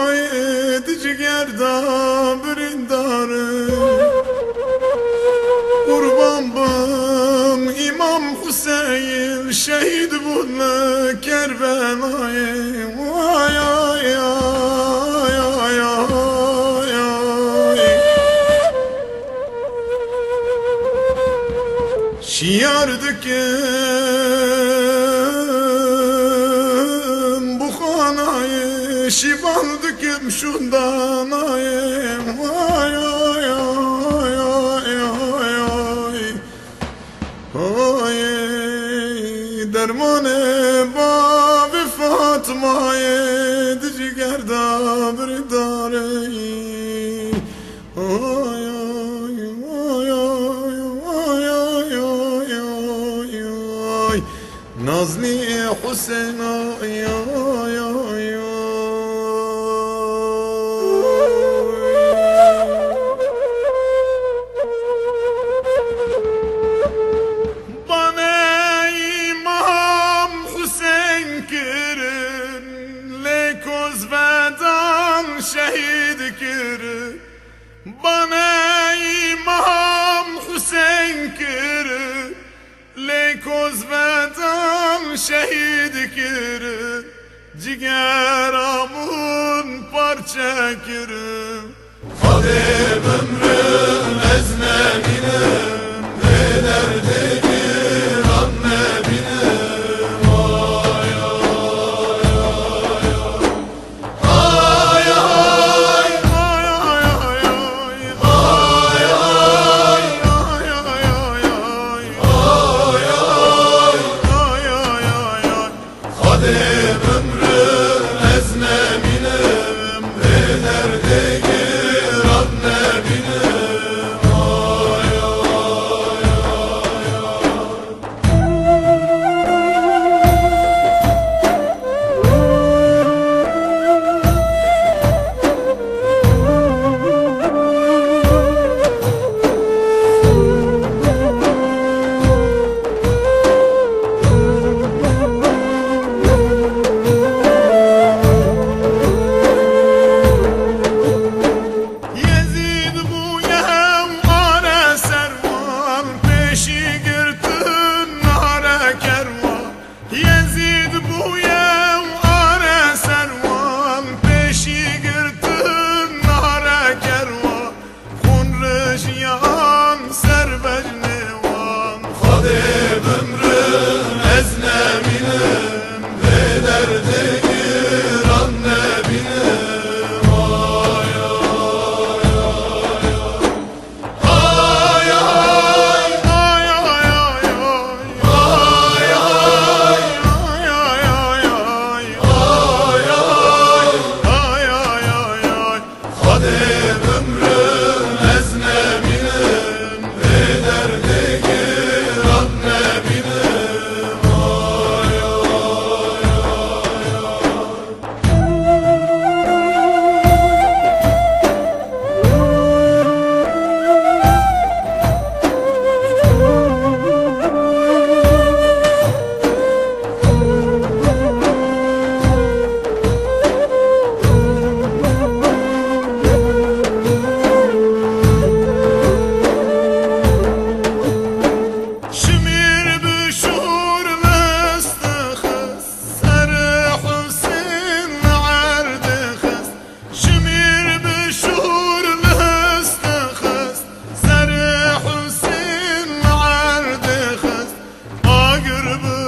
Fatma'yı Dicigerda Bridarı Kurban bam İmam Hüseyin Şehit bulma Kerbela'yı. Vay ay ay ay ay ay. Şiar döküm Eşi bal düküm şundan ayım ay ay ay ay ay ay Ay dermanı babi Fatma edici gerda bir dare Ay ay ay ay ay ay ay ay Nazlı Hüseyin ay ay ay gir Bana İmam Hüseyin gir Leykoz ve dam şehit gir Ciger amun parça gir Habib ömrüm ezne gürbüz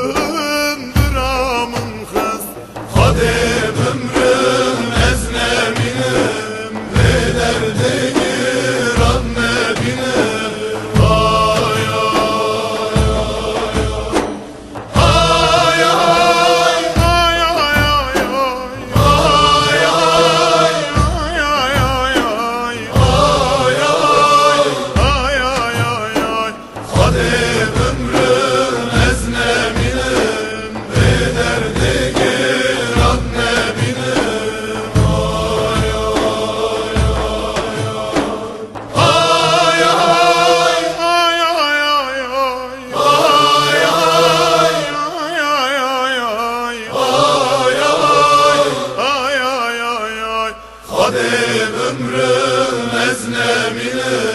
Salim ömrüm eznemine.